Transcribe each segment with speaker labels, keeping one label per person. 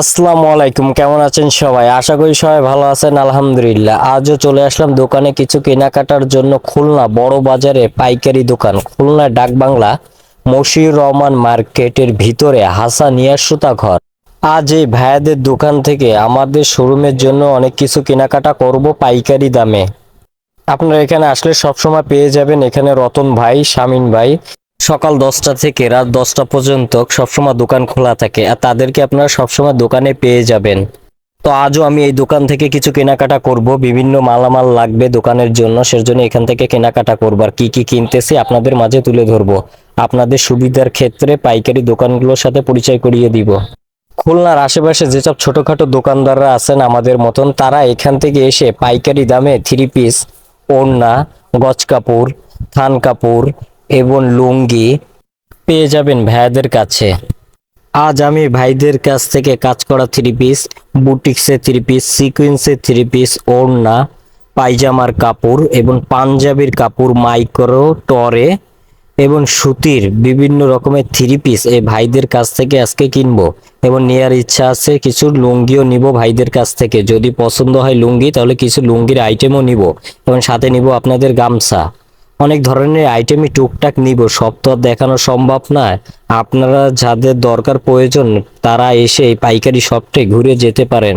Speaker 1: আসসালামু আলাইকুম, কেমন আছেন সবাই? আশা করি সবাই ভালো আছেন, আলহামদুলিল্লাহ। আজও চলে আসলাম দোকানে কিছু কেনাকাটার জন্য খুলনা বড় বাজারে পাইকারি দোকান, খুলনা ডাকবাংলা মশিউর রহমান মার্কেটের ভিতরে হাসানিয়া সুতা ঘর। আজ এই ভাইয়াদের দোকান থেকে আমাদের শোরুমের জন্য অনেক কিছু কেনাকাটা করব পাইকারি দামে। আপনারা এখানে আসলে সবসময় পেয়ে যাবেন, এখানে রতন ভাই শামিন ভাই সকাল দশটা থেকে রাত দশটা পর্যন্ত সবসময় দোকান খোলা থাকে আর তাদেরকে আপনারা সবসময় দোকানে পেয়ে যাবেন। তো আজও আমি এই দোকান থেকে কিছু কেনাকাটা করব, বিভিন্ন মালামাল লাগবে দোকানের জন্য, সেজন্য এখান থেকে কেনাকাটা করব আর কি কি কিনতেছি আপনাদের মাঝে তুলে ধরবো। আপনাদের সুবিধার ক্ষেত্রে পাইকারি দোকানগুলোর সাথে পরিচয় করিয়ে দিব। খুলনার আশেপাশে যেসব ছোটখাটো দোকানদাররা আছেন আমাদের মতন, তারা এখান থেকে এসে পাইকারি দামে থ্রি পিস ওড়না, গজ কাপড়, থান কাপড় এবং লুঙ্গি পেয়ে যাবেন ভাইয়াদের কাছে। আজ আমি ভাইদের কাছ থেকে কাজ করা থ্রি পিস বুটিক্সের থ্রি পিস সিকুয়েন্সের থ্রি পিস ওড়না, পায়জামার কাপড় এবং পাঞ্জাবির কাপড়, মাইক্রো, টরে এবং সুতির বিভিন্ন রকমের থ্রি পিস এই ভাইদের কাছ থেকে আজকে কিনবো এবং নেওয়ার ইচ্ছা আছে কিছু লুঙ্গিও নিব ভাইদের কাছ থেকে। যদি পছন্দ হয় লুঙ্গি তাহলে কিছু লুঙ্গির আইটেমও নিব এবং সাথে নিব আপনাদের গামছা। অনেক ধরনের আইটেমই টুকটাক নিব, সব তো দেখানো সম্ভব না আপনারা যাদের দরকার প্রয়োজন, তারা এসে পাইকারি শপটে ঘুরে যেতে পারেন।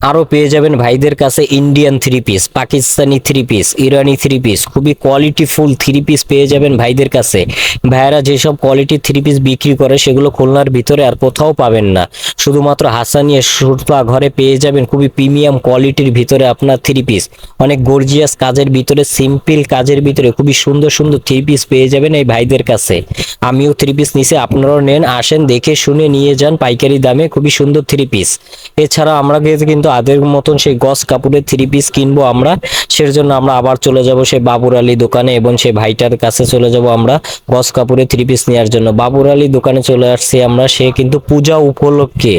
Speaker 1: আরও পেয়ে যাবেন ভাইদের কাছে Indian three piece Pakistani three piece ইরানি থ্রি পিস খুবই কোয়ালিটিফুল থ্রি পিস পেয়ে যাবেন ভাইদের কাছে। ভাইয়েরা যেসব কোয়ালিটির থ্রি পিস বিক্রি করে সেগুলো খুলনার ভিতরে আর কোথাও পাবেন না। শুধুমাত্র হাসানিয়া সুরপা ঘরে পেয়ে যাবেন খুবই প্রিমিয়াম কোয়ালিটির ভিতরে আপনার থ্রি পিস অনেক গর্জিয়াস কাজের ভিতরে সিম্পল কাজের ভিতরে খুবই সুন্দর সুন্দর থ্রি পিস পেয়ে যাবেন এই ভাইদের কাছে। আমিও থ্রি পিস নিচে আপনারাও নেন, আসেন, দেখে শুনে নিয়ে যান, পাইকারি দামে খুবই সুন্দর থ্রি পিস এছাড়া আমরা গিয়ে কিন্তু আদের মতন সেই গস কাপড়ের থ্রি পিস কিনবো আমরা। সের জন্য আমরা আবার চলে যাব সেই বাবুর আলী দোকানে এবং সেই ভাইটার কাছে চলে যাব আমরা গস কাপড়ের থ্রি পিস নেওয়ার জন্য। বাবুর আলী দোকানে চলে আসছি আমরা, সে কিন্তু পূজা উপলক্ষে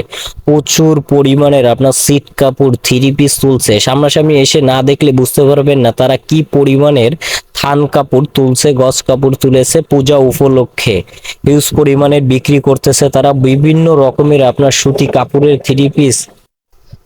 Speaker 1: প্রচুর পরিমাণের আপনার সিট কাপড় থ্রি পিস তুলছে। সামনাসামনি এসে না দেখলে বুঝতে পারবেন না তারা কি পরিমাণের থান কাপড় তুলছে গজ কাপড় তুলেছে পূজা উপলক্ষে। হিউজ পরিমাণের বিক্রি করতেছে তারা। বিভিন্ন রকমের আপনার সুতি কাপড়ের থ্রি পিস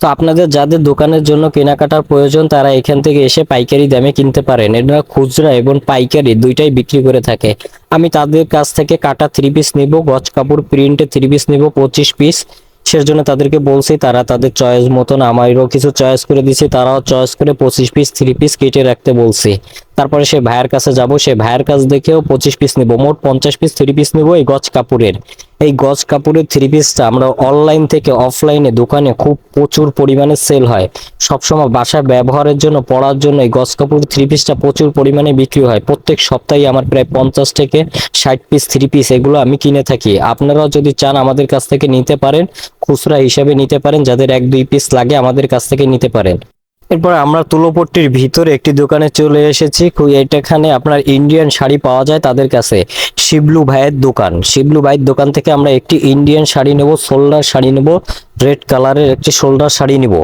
Speaker 1: তো আপনাদের যাদের দোকানের জন্য কেনাকাটার প্রয়োজন, তারা এখান থেকে এসে পাইকারি দামে কিনতে পারেন। এরা খুচরা এবং পাইকারি দুইটাই বিক্রি করে থাকে। আমি তাদের কাছ থেকে কাটা থ্রি পিস নিব, গজ কাপড় প্রিন্টে থ্রি পিস নিব, পঁচিশ পিস সেজন্য তাদেরকে বলছি, তারা তাদের চয়েস মতন আমারও কিছু চয়েস করে দিছি, তারাও চয়েস করে পঁচিশ পিস থ্রি পিস কেটে রাখতে বলছি। তারপরে সে ভাইয়ের কাছে যাব, সে ভাইয়ের কাছ দেখেও পঁচিশ পিস নিব, মোট পঞ্চাশ পিস থ্রি পিস নিব এই গজ কাপড়ের। এই গজ কাপড়ের থ্রি পিসটা আমরা অনলাইন থেকে অফলাইনে দোকানে খুব প্রচুর পরিমাণে সেল হয়। সবসময় বাসায় ব্যবহারের জন্য পড়ার জন্য এই গজ কাপড় থ্রি পিসটা প্রচুর পরিমাণে বিক্রি হয়। প্রত্যেক সপ্তাহে আমার প্রায় পঞ্চাশ থেকে ষাট পিস থ্রি পিস এগুলো আমি কিনে থাকি। আপনারাও যদি চান আমাদের কাছ থেকে নিতে পারেন, খুচরা হিসাবে নিতে পারেন, যাদের এক দুই পিস লাগে আমাদের কাছ থেকে নিতে পারেন। এরপর আমরা তুলোপট্টির ভিতরে একটি দোকানে চলে এসেছি। এটাখানে আপনার ইন্ডিয়ান শাড়ি পাওয়া যায় তাদের কাছে। শিবলু ভাইয়ের দোকান। শিবলু ভাইয়ের দোকান থেকে আমরা একটি ইন্ডিয়ান শাড়ি নেব শোল্ডার শাড়ি নেব রেড কালারের একটি শোল্ডার শাড়ি নেব।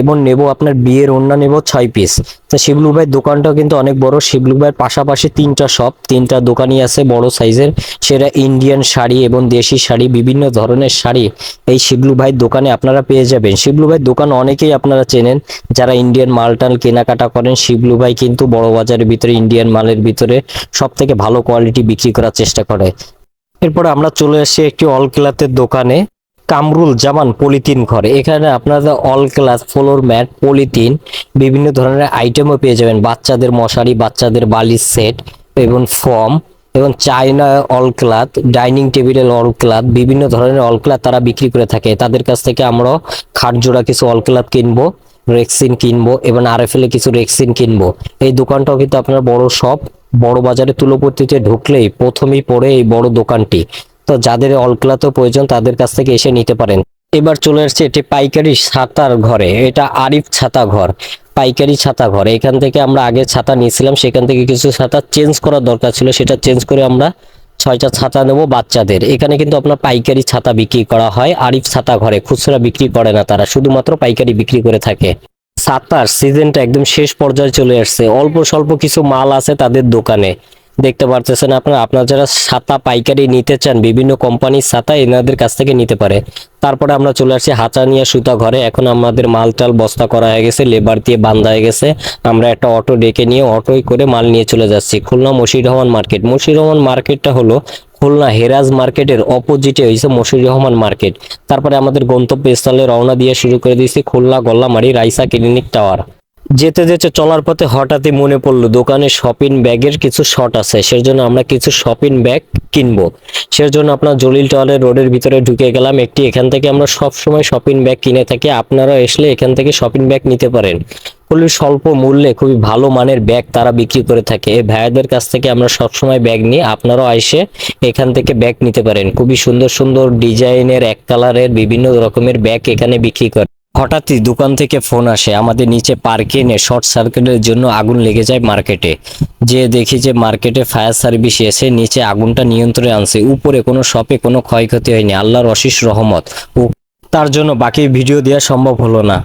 Speaker 1: এবং নেব আপনার বিয়ের ওড়না নেব ছয় পিস তা শিবলু ভাইয়ের দোকানটাও কিন্তু অনেক বড়। শিবলু ভাইয়ের পাশাপাশি তিনটা শপ তিনটা দোকানই আছে বড় সাইজের সেটা ইন্ডিয়ান শাড়ি এবং দেশি শাড়ি, বিভিন্ন ধরনের শাড়ি এই শিবলু ভাইয়ের দোকানে আপনারা পেয়ে যাবেন। শিবলু ভাইয়ের দোকান অনেকেই আপনারা চেনেন, যারা ইন্ডিয়ান মাল টাল কেনাকাটা করেন। শিবলু ভাই কিন্তু বড় বাজারের ভিতরে ইন্ডিয়ান মালের ভিতরে সব থেকে ভালো কোয়ালিটি বিক্রি করার চেষ্টা করে। এরপরে আমরা চলে আসছি একটি অল ক্লাথের দোকানে। কামরুল জামান পলিথিন ঘরে। এখানে আপনারা oil cloth floor mat polythene, বিভিন্ন ধরনের আইটেমও পেয়ে যাবেন। বাচ্চাদের মশারি, বাচ্চাদের বালিশ সেট এবং ফর্ম এবং চায়না অল ক্লাথ ডাইনিং টেবিলের অল ক্লাথ বিভিন্ন ধরনের অল ক্লাথ তারা বিক্রি করে থাকে। তাদের কাছ থেকে আমরা খাট জোড়া কিছু অল ক্লাথ কিনবো রেক্সিন কিনবো এবং আরএফএল এ কিছু রেক্সিন কিনবো। এই দোকানটাও কিন্তু আপনার বড় শপ বড় বাজারে তুলোপট্টিতে ঢুকলেই প্রথমেই পড়ে এই বড় দোকানটি। তো যাদের অলক্লাতো প্রয়োজন তাদের কাছ থেকে এসে নিতে পারেন। এবার চলে আসছে এটি পাইকারি ছাতার ঘরে। এটা আরিফ ছাতা ঘর। পাইকারি ছাতা ঘর। এখান থেকে আমরা আগে ছাতা নিয়েছিলাম। সেখান থেকে কিছু ছাতা চেঞ্জ করার দরকার ছিল। সেটা চেঞ্জ করে আমরা ছয়টা ছাতা নেব বাচ্চাদের। এখানে কিন্তু আপনার পাইকারি ছাতা বিক্রি করা হয়। আরিফ ছাতা ঘরে খুচরা বিক্রি করে না তারা। শুধুমাত্র পাইকারি বিক্রি করে থাকে। ছাতার সিজনটা একদম শেষ পর্যায়ে চলে আসছে। অল্প স্বল্প কিছু মাল আছে তাদের দোকানে। দেখতে পারতেছেন আপনারা। আপনারা যারা ছাতা পাইকারি নিতে চান, বিভিন্ন কোম্পানির ছাতা এনাদের কাছ থেকে নিতে পারে। তারপরে আমরা চলে আসছি হাঁচা নিয়ে সুতা ঘরে। এখন আমাদের মাল টাল বস্তা করা হয়ে গেছে, লেবার দিয়ে বান্ধা হয়ে গেছে। আমরা একটা অটো ডেকে নিয়ে অটোই করে মাল নিয়ে চলে যাচ্ছি, খুলনা মশির রহমান মার্কেট। মশির রহমান মার্কেটটা হলো খুলনা হেরাজ মার্কেটের অপোজিটে হয়েছে মশির রহমান মার্কেট। তারপরে আমাদের গন্তব্যস্থলে রওনা দিয়ে শুরু করে দিয়েছি, খুলনা গল্লামারি রাইসা ক্লিনিক টাওয়ার। যেতে যেতে চলার পথে হঠাৎই মনে পড়ল দোকানে শপিং ব্যাগের কিছু শট আছে। সেজন্য আমরা কিছু শপিং ব্যাগ কিনবো। সেজন্য আপনার জলিল টাওয়ারের রোডের ভিতরে ঢুকে গেলাম। একটি এখান থেকে আমরা সব সময় শপিং ব্যাগ কিনে থাকি। আপনারা আসলে এখান থেকে শপিং ব্যাগ নিতে পারেন। খুবই স্বল্প মূল্যে খুবই ভালো মানের ব্যাগ তারা বিক্রি করে থাকে। এই ভাইয়াদের কাছ থেকে আমরা সব সময় ব্যাগ নিই। আপনারাও এসে এখান থেকে ব্যাগ নিতে পারেন। খুবই সুন্দর সুন্দর ডিজাইনের এক কালারের বিভিন্ন রকমের ব্যাগ এখানে বিক্রি করে। হঠাৎই দোকান থেকে ফোন আসে, আমাদের নিচে পার্কে এনে শর্ট সার্কিটের জন্য আগুন লেগে যায় মার্কেটে যে দেখি যে মার্কেটে ফায়ার সার্ভিস এসে নিচে আগুনটা নিয়ন্ত্রণে আনছে, উপরে কোনো শপে কোনো ক্ষয়ক্ষতি হয়নি, আল্লাহর অশেষ রহমত। ও, তার জন্য বাকি ভিডিও দেওয়া সম্ভব হলো না।